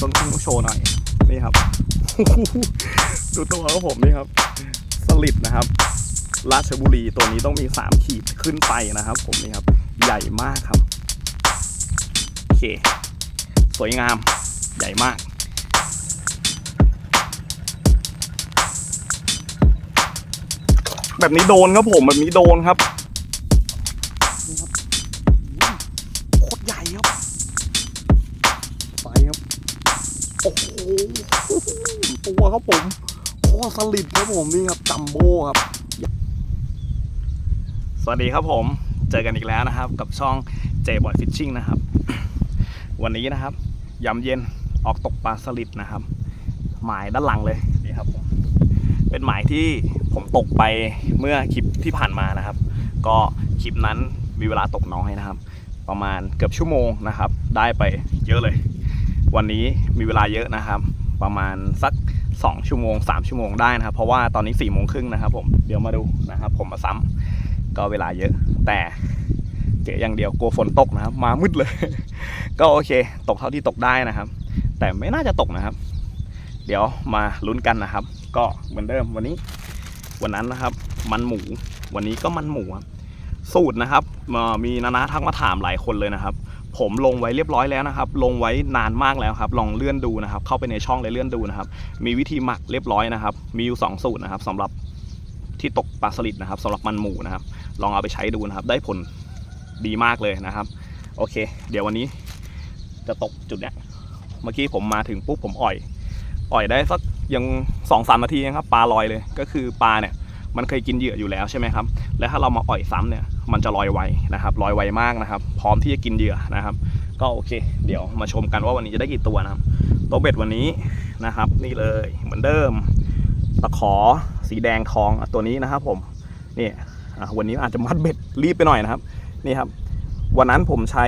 ต้องต้องโชว์หน่อยนี่ครับ ดูตัวของผมนี่ครับ สลิดนะครับ ราชบุรีตัวนี้ต้องมีสามขีดขึ้นไปนะครับ ผมนี่ครับ ใหญ่มากครับโอเค สวยงามใหญ่มากแบบนี้โดนครับผมแบบนี้โดนครับ ตัวครับผมโคตรสลิดครับผมนี่ครับจัมโบ้ครับ สวัสดีครับผมเจอกันอีกแล้วนะครับ กับช่อง J Boy Fishing นะครับ วันนี้นะครับยำเย็นออกตกปลาสลิดนะครับ หมายด้านหลังเลยนี่ครับผมเป็นหมายที่ผมตกไปเมื่อคลิปที่ผ่านมานะครับ ก็คลิปนั้นมีเวลาตกน้อยนะครับ ประมาณเกือบชั่วโมงนะครับ ได้ไปเยอะเลย วันนี้มีเวลาเยอะนะครับ ประมาณสัก 2 ชั่วโมง 3 ชั่วโมงได้นะครับ เพราะว่าตอนนี้4ี่โมงครึ่งนะครับผมเดี๋ยวมาดูนะครับผมมาซ้ำก็เวลาเยอะ แต่เจออย่างเดียวกลัวฝนตกนะครับ มามืดเลย ก็โอเค ตกเท่าที่ตกได้นะครับ แต่ไม่น่าจะตกนะครับ เดี๋ยวมาลุ้นกันนะครับ ก็เหมือนเดิมวันนี้ วันนั้นนะครับ มันหมู วันนี้ก็มันหมูสูตรนะครับมีนานาทักมาถามหลายคนเลยนะครับ ผมลงไว้เรียบร้อยแล้วนะครับ ลงไว้นานมากแล้วครับ ลองเลื่อนดูนะครับ เข้าไปในช่องเลยเลื่อนดูนะครับ มีวิธีหมักเรียบร้อยนะครับ มีอยู่สองสูตรนะครับสำหรับที่ตกปลาสลิดนะครับสำหรับมันหมูนะครับ ลองเอาไปใช้ดูนะครับ ได้ผลดีมากเลยนะครับ โอเค เดี๋ยววันนี้จะตกจุดเนี้ย เมื่อกี้ผมมาถึงปุ๊บผมอ่อย อ่อยได้สักยังสองสามนาทีเองครับ ปลาลอยเลย ก็คือปลาเนี่ย มันเคยกินเหยื่ออยู่แล้วใช่ไหมครับ แล้วถ้าเรามาอ่อยซ้ำเนี่ย มันจะลอยไวนะครับลอยไวมากนะครับ พร้อมที่จะกินเหยื่อนะครับ ก็โอเค เดี๋ยวมาชมกันว่าวันนี้จะได้กี่ตัวนะครับตัวเบ็ดวันนี้นะครับ นี่เลยเหมือนเดิมตะขอสีแดงทองตัวนี้นะครับ ผมนี่วันนี้อาจจะมัดเบ็ดรีบไปหน่อยนะครับนี่ครับ วันนั้นผมใช้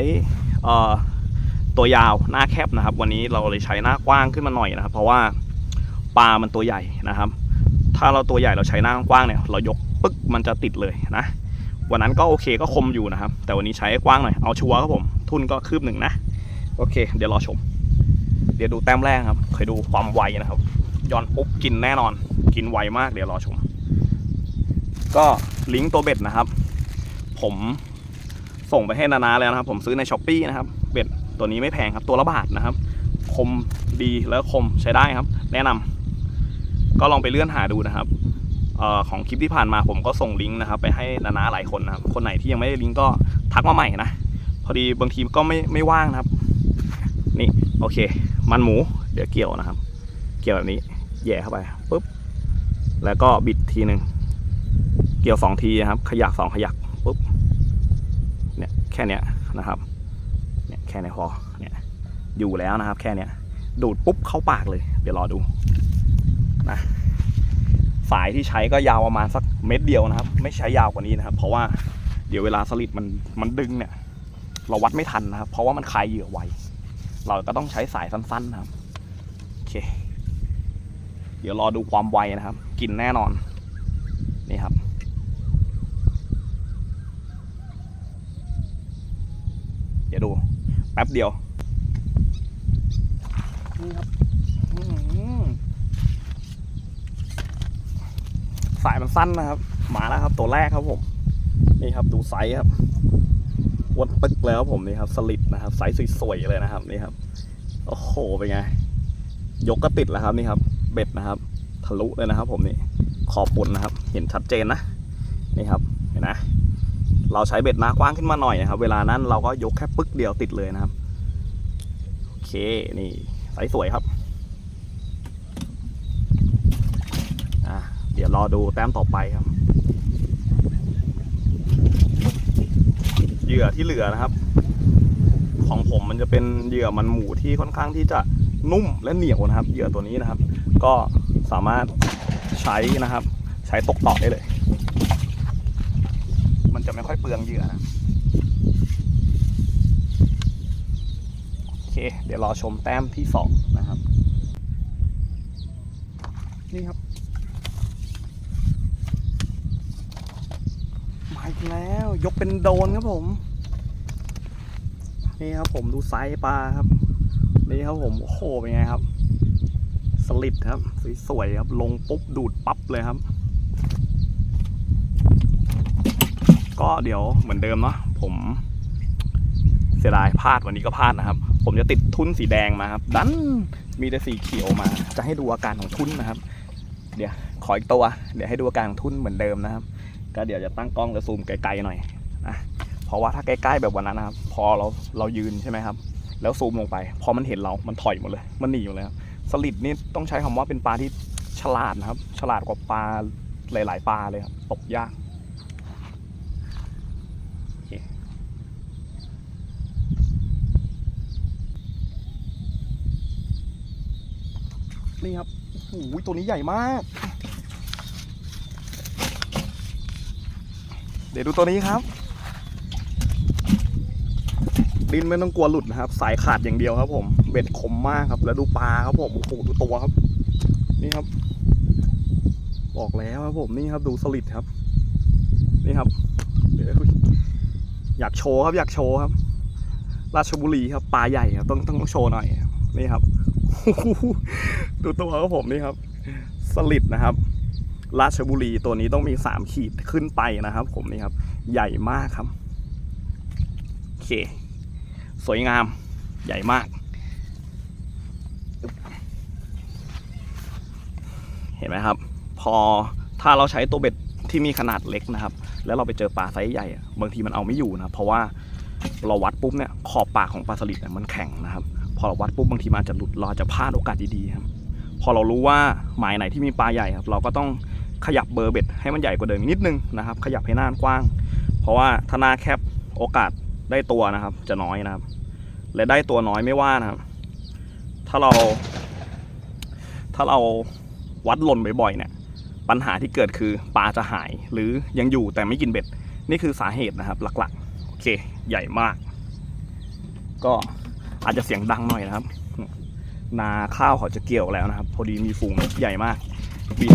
ตัวยาวหน้าแคบนะครับ วันนี้เราเลยใช้หน้ากว้างขึ้นมาหน่อยนะครับ เพราะว่าปลามันตัวใหญ่นะครับ ถ้าเราตัวใหญ่เราใช้หน้ากว้างเนี่ย เรายกปึ๊กมันจะติดเลยนะ วันนั้นก็โอเคก็คมอยู่นะครับ แต่วันนี้ใช้กว้างหน่อย เอาชัวร์ครับผม ทุนก็คืบหนึ่งนะ โอเค เดี๋ยวรอชม เดี๋ยวดูแต้มแรกครับ เคยดูความไวนะครับ ย้อนปุ๊บกินแน่นอน กินไวมาก เดี๋ยวรอชม ก็ลิงก์ตัวเบ็ดนะครับ ผมส่งไปให้นานาแล้วนะครับ ผมซื้อในช้อปปีนะครับ เบ็ดตัวนี้ไม่แพงครับ ตัวละบาทนะครับ คมดีแล้วคมใช้ได้ครับ แนะนำก็ลองไปเลื่อนหาดูนะครับ ของคลิปที่ผ่านมาผมก็ส่งลิงก์นะครับไปให้นานาหลายคนนะครับคนไหนที่ยังไม่ได้ลิงก์ก็ทักมาใหม่นะ พอดีบางทีก็ไม่ไม่ว่างนะครับ นี่โอเค มันหมูเดี๋ยวเกี่ยวนะครับ เกี่ยวแบบนี้แย่เข้าไปปุ๊บแล้วก็บิดทีหนึ่งเกี่ยวสองทีนะครับ ขยักสองขยักปุ๊บเนี่ยแค่เนี้ยนะครับเนี่ยแค่นี้พอเนี่ยอยู่แล้วนะครับ แค่เนี้ยดูดปุ๊บเข้าปากเลย เดี๋ยวรอดูนะ สายที่ใช้ก็ยาวประมาณสักเม็ดเดียวนะครับ ไม่ใช้ยาวกว่านี้นะครับ เพราะว่าเดี๋ยวเวลาสลิดมันมันดึงเนี่ย เราวัดไม่ทันนะครับ เพราะว่ามันคลายเหยื่อไวเราก็ต้องใช้สายสั้นๆนะครับโอเค เดี๋ยวรอดูความไวนะครับ กินแน่นอน นี่ครับเดี๋ยวดูแป๊บเดียวนี่ครับอื้อหือ สายมันสั้นนะครับ มาแล้วครับตัวแรกครับผม นี่ครับดูไซส์ครับอ้วนตึกแล้วผมนี่ครับสลิดนะครับไซส์สวยๆเลยนะครับนี่ครับโอ้โหเป็นไง ยกก็ติดแล้วครับนี่ครับ เบ็ดนะครับ ทะลุเลยนะครับ ผมนี่ขอบปุ่นนะครับ เห็นชัดเจนนะนี่ครับเห็นนะเราใช้เบ็ดน้ากว้างขึ้นมาหน่อยนะครับ เวลานั้นเราก็ยกแค่ปึ๊กเดียวติดเลยนะครับ โอเคนี่ไซส์สวยครับอะเดี๋ยว รอดูแต้มต่อไปครับ เหยื่อที่เหลือนะครับ ของผมมันจะเป็นเหยื่อมันหมูที่ค่อนข้างที่จะนุ่มและเหนียวนะครับ เหยื่อตัวนี้นะครับ ก็สามารถใช้นะครับ ใช้ตกต่อได้เลย มันจะไม่ค่อยเปลืองเหยื่อนะโอเค เดี๋ยวรอชมแต้มที่สองนะครับ นี่ครับ มาอีกแล้ว ยกเป็นโดนครับผม นี่ครับผมดูไซส์ปลาครับ นี่ครับผม โอ้โห เป็นไงครับ สลิดครับ สวยๆครับ ลงปุ๊บดูดปั๊บเลยครับ ก็เดี๋ยวเหมือนเดิมเนาะผมเสียดายพลาดวันนี้ก็พลาดนะครับ ผมจะติดทุนสีแดงมาครับ ดันมีแต่สีเขียวมา จะให้ดูอาการของทุนนะครับ เดี๋ยวขออีกตัว เดี๋ยวให้ดูอาการของทุนเหมือนเดิมนะครับ ก็เดี๋ยวจะตั้งกล้องแล้วซูมไกลๆหน่อยนะเพราะว่าถ้าใกล้ๆแบบวันนั้นนะครับ พอเราเรายืนใช่ไหมครับ แล้วซูมลงไป พอมันเห็นเรามันถอยหมดเลย มันหนีหมดเลยครับสลิดนี่ต้องใช้คำว่าเป็นปลาที่ฉลาดนะครับ ฉลาดกว่าปลาหลาย ๆ ปลาเลยครับตกยากนี่ครับโอ้โหตัวนี้ใหญ่มาก เดี๋ยวดูตัวนี้ครับ ดินไม่ต้องกลัวหลุดนะครับ สายขาดอย่างเดียวครับ ผม เบ็ดคมมากครับ แล้วดูปลาครับผมโอ้โหดูตัวครับ นี่ครับ บอกแล้วครับผมนี่ครับดูสลิดครับ นี่ครับเดี๋ยวอยากโชว์ครับ อยากโชว์ครับ ราชบุรีครับปลาใหญ่ครับต้องต้องโชว์หน่อยนี่ครับดูตัวครับผมนี่ครับ สลิดนะครับ ราชบุรีตัวนี้ต้องมีสามขีดขึ้นไปนะครับ ผมนี่ครับ ใหญ่มากครับโอเค สวยงามใหญ่มาก เห็นไหมครับ พอถ้าเราใช้ตัวเบ็ดที่มีขนาดเล็กนะครับ แล้วเราไปเจอปลาไซส์ใหญ่บางทีมันเอาไม่อยู่นะเพราะว่าเราวัดปุ๊บเนี่ยขอบปากของปลาสลิดเนี่ยมันแข็งนะครับ พอเราวัดปุ๊บบางทีมันจะหลุดเราจจะพลาดโอกาสดีๆครับ พอเรารู้ว่าหมายไหนที่มีปลาใหญ่ครับ เราก็ต้อง ขยับเบอร์เบ็ดให้มันใหญ่กว่าเดิมนิดนึงนะครับ ขยับให้หน้ากว้าง เพราะว่าถ้าหน้าแคบโอกาสได้ตัวนะครับ จะน้อยนะครับ และได้ตัวน้อยไม่ว่านะครับ ถ้าเรา ถ้าเราวัดหล่นบ่อยๆเนี่ย ปัญหาที่เกิดคือปลาจะหายหรือยังอยู่แต่ไม่กินเบ็ด นี่คือสาเหตุนะครับ หลักๆ โอเค ใหญ่มาก ก็อาจจะเสียงดังหน่อยนะครับ นาข้าวเขาจะเกี่ยวแล้วนะครับ พอดีมีฝูงนกใหญ่มากบิน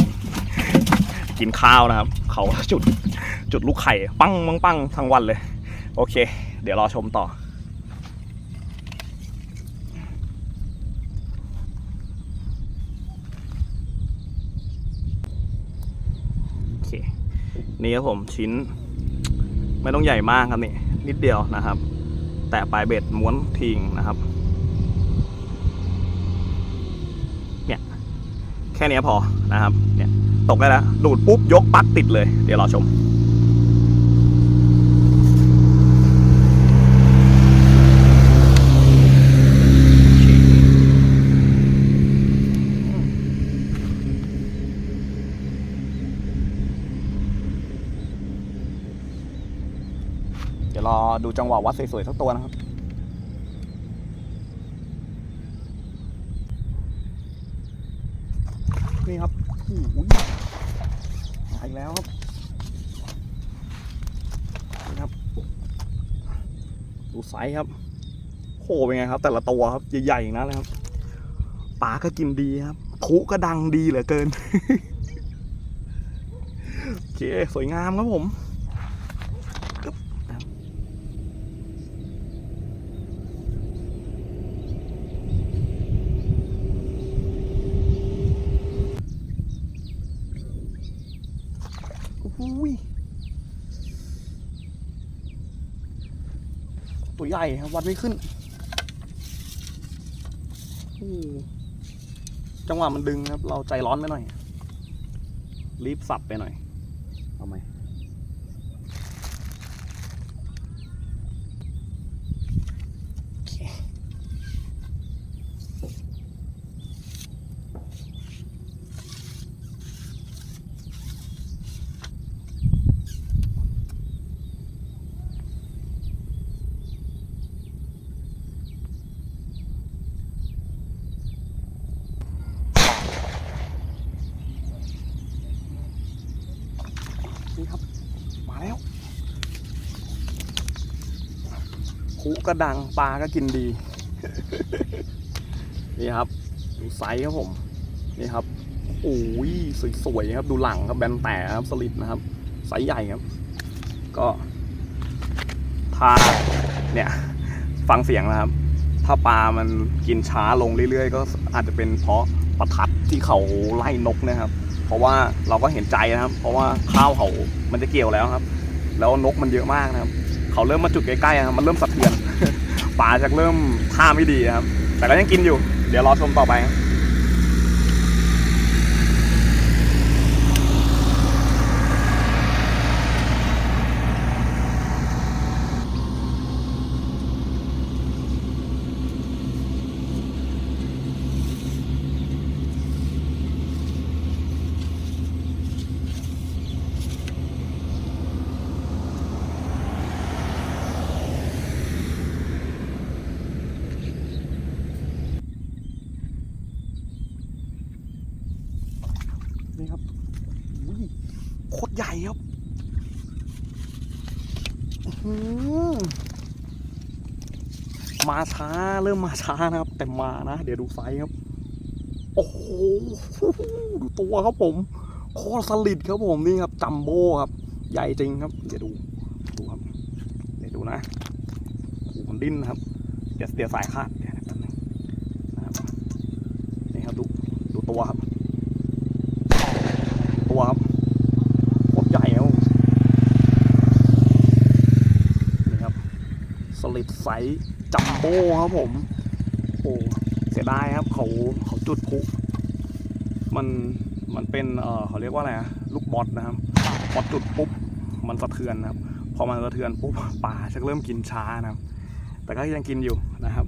กินข้าวนะครับ เขาจุดจุดลูกไข่ ปั้งปังปังทั้งวันเลย โอเค เดี๋ยวรอชมต่อโอเคนี่ครับผมชิ้น ไม่ต้องใหญ่มากครับนี่ นิดเดียวนะครับ แต่ปลายเบ็ดม้วนทิ้งนะครับเนี่ยแค่นี้พอนะครับเนี่ย ตกได้แล้วดูดปุ๊บยกปักติดเลย เดี๋ยวรอชม เดี๋ยวรอดูจังหวะวัดสวยๆสักตัวนะครับ นี่ครับโอ้โหมาอีกแล้วครับ นี่ครับ ดูไซส์ครับโหเป็นไงครับ แต่ละตัวครับใหญ่ๆอย่างนั้นเลยครับปลาก็กินดีครับคุก็ดังดีเหลือเกินโอเคสวยงามครับผม โอ้โหยตัวใหญ่ครับวัดไม่ขึ้นจังหวะมันดึงครับ เราใจร้อนไปหน่อย รีบสับไปหน่อย เอาไหม นี่ครับ มาแล้วคุก็ดังปลาก็กินดี นี่ครับ ดูไซส์ครับผม นี่ครับโอ้ยสวยๆครับดูหลังครับแบนแต่ครับสลิดนะครับไซส์ใหญ่ครับ ก็ถ้าเนี่ยฟังเสียงนะครับ ถ้าปลามันกินช้าลงเรื่อยๆ ก็อาจจะเป็นเพราะประทัดที่เขาไล่นกนะครับ เพราะว่าเราก็เห็นใจนะครับ เพราะว่าข้าวเขามันจะเกี่ยวแล้วครับ แล้วนกมันเยอะมากนะครับ เขาเริ่มมาจุดใกล้ๆนะครับมันเริ่มสะเทือนป่าจะเริ่มท่าไม่ดีครับ แต่ก็ยังกินอยู่ เดี๋ยวรอชมต่อไปครับ นี่ครับอุ้ยโคตรใหญ่ครับมาช้าเริ่มมาช้านะครับ แต่มานะ เดี๋ยวดูไซส์ครับ โอ้โหดูตัวครับผมโคตรสลิดครับผมนี่ครับจัมโบ้ครับ ใหญ่จริงครับ เดี๋ยวดูดูครับเดี๋ยวดูนะโอ้โหมันดิ้นครับ เดี๋ยวเดี๋ยวสายขาดเดี๋ยวนะครับนี่ครับดูดูตัวครับตัวครับโคตรใหญ่ครับนี่ครับ ส ลิดไซส์จัมโบ้ครับผม โอ้เสียดายครับเขาเขาจุดพลุมันมันเป็นเออเขาเรียกว่าอะไรลูกบอลนะครับพอจุดปุ๊บมันสะเทือนนะครับพอมันสะเทือนปุ๊บป่าชักเริ่มกินช้านะครับ แต่ก็ยังกินอยู่นะครับ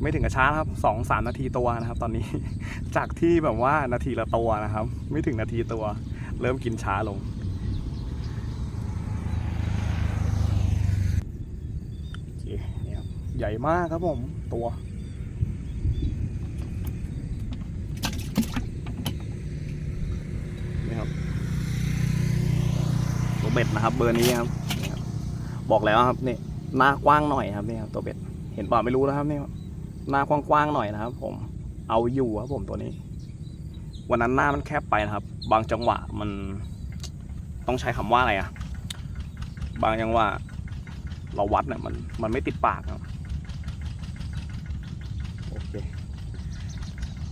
ไม่ถึงกับช้าครับสองสามนาทีตัวนะครับ ตอนนี้จากที่แบบว่านาทีละตัวนะครับ ไม่ถึงนาทีตัว เริ่มกินช้าลง โอเคนี่ครับ ใหญ่มากครับผม ตัวนี่ครับตัวเบ็ดนะครับเบอร์นี้ครับ บอกแล้วครับนี่หน้ากว้างหน่อยครับนี่ครับตัวเบ็ด เห็นป่าไม่รู้นะครับนี่หน้ากว้างๆหน่อยนะครับ ผมเอาอยู่ครับผมตัวนี้ วันนั้นหน้ามันแคบไปนะครับ บางจังหวะมันต้องใช้คำว่าอะไรอะบางจังหวะเราวัดเนี่ยมันมันไม่ติดปากครับโอเค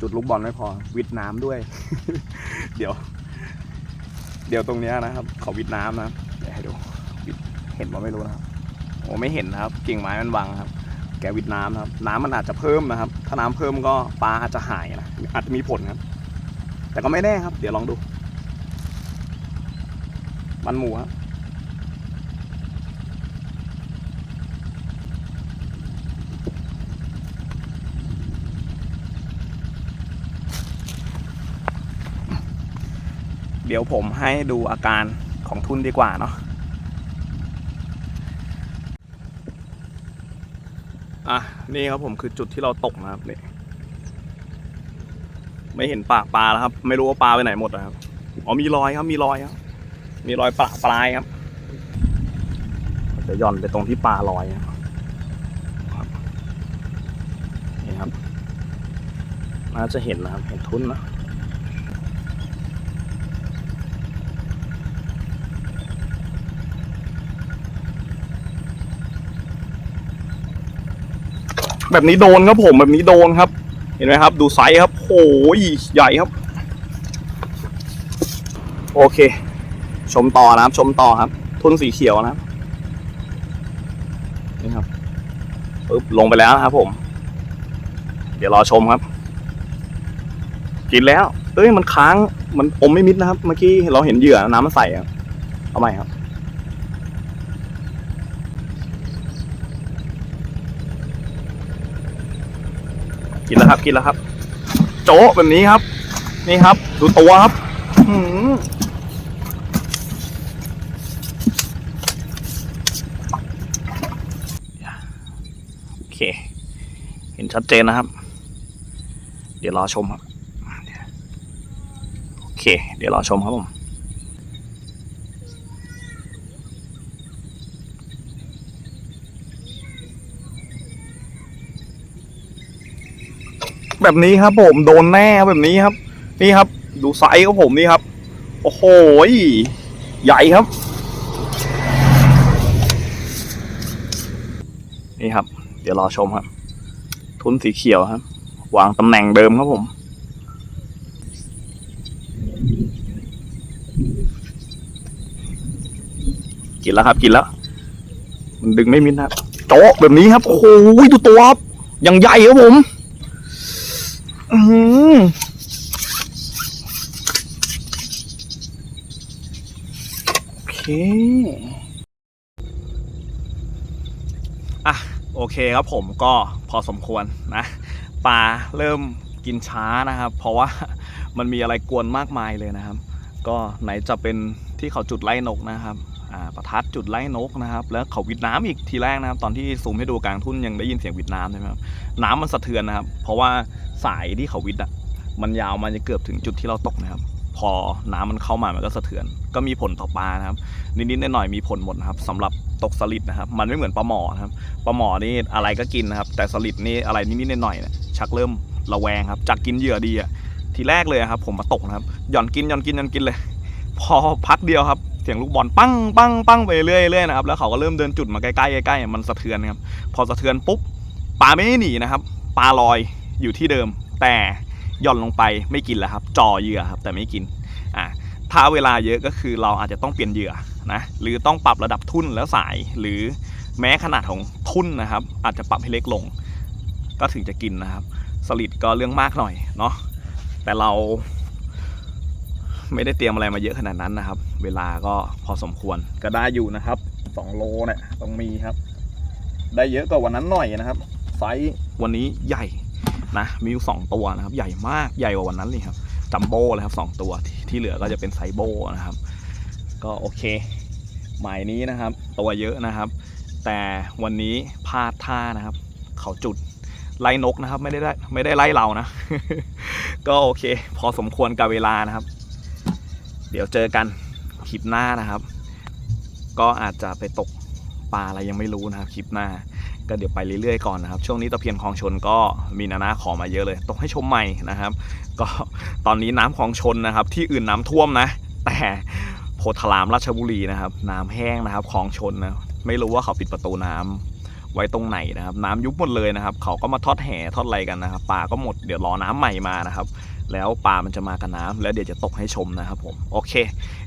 จุดลูกบอลไม่พอ วิดน้ำด้วย เดี๋ยว เดี๋ยวตรงนี้นะครับเขาวิดน้ำนะครับเดี๋ยวให้ดูวิดเห็นว่าไม่รู้นะครับโอ้ไม่เห็นนะครับกิ่งไม้มันบังครับ แกวิดน้ำนะครับ น้ำมันอาจจะเพิ่มนะครับ ถ้าน้ำเพิ่มก็ปลาอาจจะหายนะอาจจะมีผลครับ แต่ก็ไม่แน่ครับ เดี๋ยวลองดู มันหมูครับ เดี๋ยวผมให้ดูอาการของทุนดีกว่าเนาะอะนี่ครับผมคือจุดที่เราตกนะครับนี่ไม่เห็นปากปลาแล้วครับ ไม่รู้ว่าปลาไปไหนหมดนะครับอ๋อมีรอยครับ มีรอยครับ มีรอยปลาปลายครับจะย่อนไปตรงที่ปลาลอยครับครับนี่ครับน่าจะเห็นนะครับเห็นทุนนะ แบบนี้โดนครับผมแบบนี้โดนครับ เห็นไหมครับ ดูไซส์ครับโอ้ยใหญ่ครับ โอเค ชมต่อนะครับ ชมต่อครับ ทุนสีเขียวนะครับนี่ครับปึ๊บลงไปแล้วนะครับผม เดี๋ยวรอชมครับ กินแล้ว เอ้ยมันค้างมันอมไม่มิดนะครับ เมื่อกี้เราเห็นเหยื่อน้ำมันใสครับเอาใหม่ครับ กินแล้วครับกินแล้วครับ โจ๊ะแบบนี้ครับ นี่ครับ ดูตัวครับโอเค เห็นชัดเจนนะครับ เดี๋ยวรอชมครับ โอเค เดี๋ยวรอชมครับผม แบบนี้ครับ ผมโดนแน่แบบนี้ครับ นี่ครับ ดูไซส์ของผมนี่ครับ โอ้โหใหญ่ครับ นี่ครับ เดี๋ยวรอชมครับ ทุนสีเขียวครับ วางตำแหน่งเดิมครับผมกินแล้วครับ กินแล้ว มันดึงไม่มินครับโจ๊ะแบบนี้ครับ โอ้โหดูตัวครับอย่างใหญ่ครับผม อือโอเคอะโอเคครับผมก็พอสมควรนะปลาเริ่มกินช้านะครับ เพราะว่ามันมีอะไรกวนมากมายเลยนะครับ ก็ไหนจะเป็นที่เขาจุดไล่นกนะครับ ประทัดจุดไล่นกนะครับ แล้วเขาวิดน้ำอีกทีแรกนะครับ ตอนที่ซูมให้ดูกลางทุ่นยังได้ยินเสียงวิดน้ำใช่ไหมครับน้ำมันสะเทือนนะครับ เพราะว่าสายที่เขาวิดอะมันยาวมันจะเกือบถึงจุดที่เราตกนะครับ พอน้ำมันเข้ามามันก็สะเทือน ก็มีผลต่อปลานะครับ นิดๆหน่อยๆมีผลหมดนะครับสำหรับตกสลิดนะครับ มันไม่เหมือนปลาหมอนะครับปลาหมอนี่อะไรก็กินนะครับ แต่สลิดนี่อะไรนิดๆหน่อยๆเนี่ยชักเริ่มระแวงครับจากกินเหยื่อดีอะทีแรกเลยครับ ผมมาตกนะครับหย่อนกินหย่อนกินหย่อนกินเลย พอพักเดียวครับ เสียงลูกบอลปังปังปังไปเรื่อยๆนะครับแล้วเขาก็เริ่มเดินจุดมาใกล้ๆใกล้ๆมันสะเทือนครับพอสะเทือนปุ๊บปลาไม่ได้หนีนะครับปลาลอยอยู่ที่เดิม แต่ย่อนลงไปไม่กินแล้วครับจ่อเหยื่อครับแต่ไม่กินอะถ้าเวลาเยอะก็คือเราอาจจะต้องเปลี่ยนเหยื่อนะหรือต้องปรับระดับทุ่นแล้วสาย หรือแม้ขนาดของทุ่นนะครับ อาจจะปรับให้เล็กลง ก็ถึงจะกินนะครับสลิดก็เรื่องมากหน่อยเนาะแต่เรา ไม่ได้เตรียมอะไรมาเยอะขนาดนั้นนะครับ เวลาก็พอสมควรก็ได้อยู่นะครับสองโลเนี่ยต้องมีครับ ได้เยอะกว่าวันนั้นหน่อยนะครับไซส์วันนี้ใหญ่นะมีอยู่สองตัวนะครับ ใหญ่มากใหญ่กว่าวันนั้นเลยครับจัมโบ้เลยครับสองตัวที่ที่เหลือก็จะเป็นไซโบนะครับ ก็โอเค หมายนี้นะครับ ตัวเยอะนะครับ แต่วันนี้พลาดท่านะครับ เขาจุดไล่นกนะครับ ไม่ได้ไม่ได้ไล่เรานะ ก็โอเค พอสมควรกับเวลานะครับ เดี๋ยวเจอกันคลิปหน้านะครับ ก็อาจจะไปตกปลาอะไรยังไม่รู้นะครับคลิปหน้า ก็เดี๋ยวไปเรื่อยๆก่อนนะครับ ช่วงนี้ตะเพียนคลองชนก็มีนานาขอมาเยอะเลย ตกให้ชมใหม่นะครับ ก็ตอนนี้น้ำคลองชนนะครับ ที่อื่นน้ำท่วมนะ แต่โพธารามราชบุรีนะครับ น้ำแห้งนะครับคลองชนนะไม่รู้ว่าเขาปิดประตูน้ำ ไว้ตรงไหนนะครับ น้ำยุบหมดเลยนะครับ เขาก็มาทอดแห่ทอดอะไรกันนะครับปลาก็หมดเดี๋ยวรอน้ำใหม่มานะครับ แล้วปลามันจะมากับน้ำแล้วเดี๋ยวจะตกให้ชมนะครับผมโอเค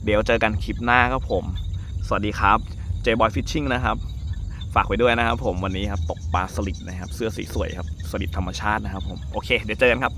เดี๋ยวเจอกันคลิปหน้าครับผม สวัสดีครับ J-Boy Fishing นะครับฝากไว้ด้วยนะครับผมวันนี้ครับตกปลาสลิดนะครับ เสื้อสีสวยครับสลิดธรรมชาตินะครับผมโอเค เดี๋ยวเจอกันครับ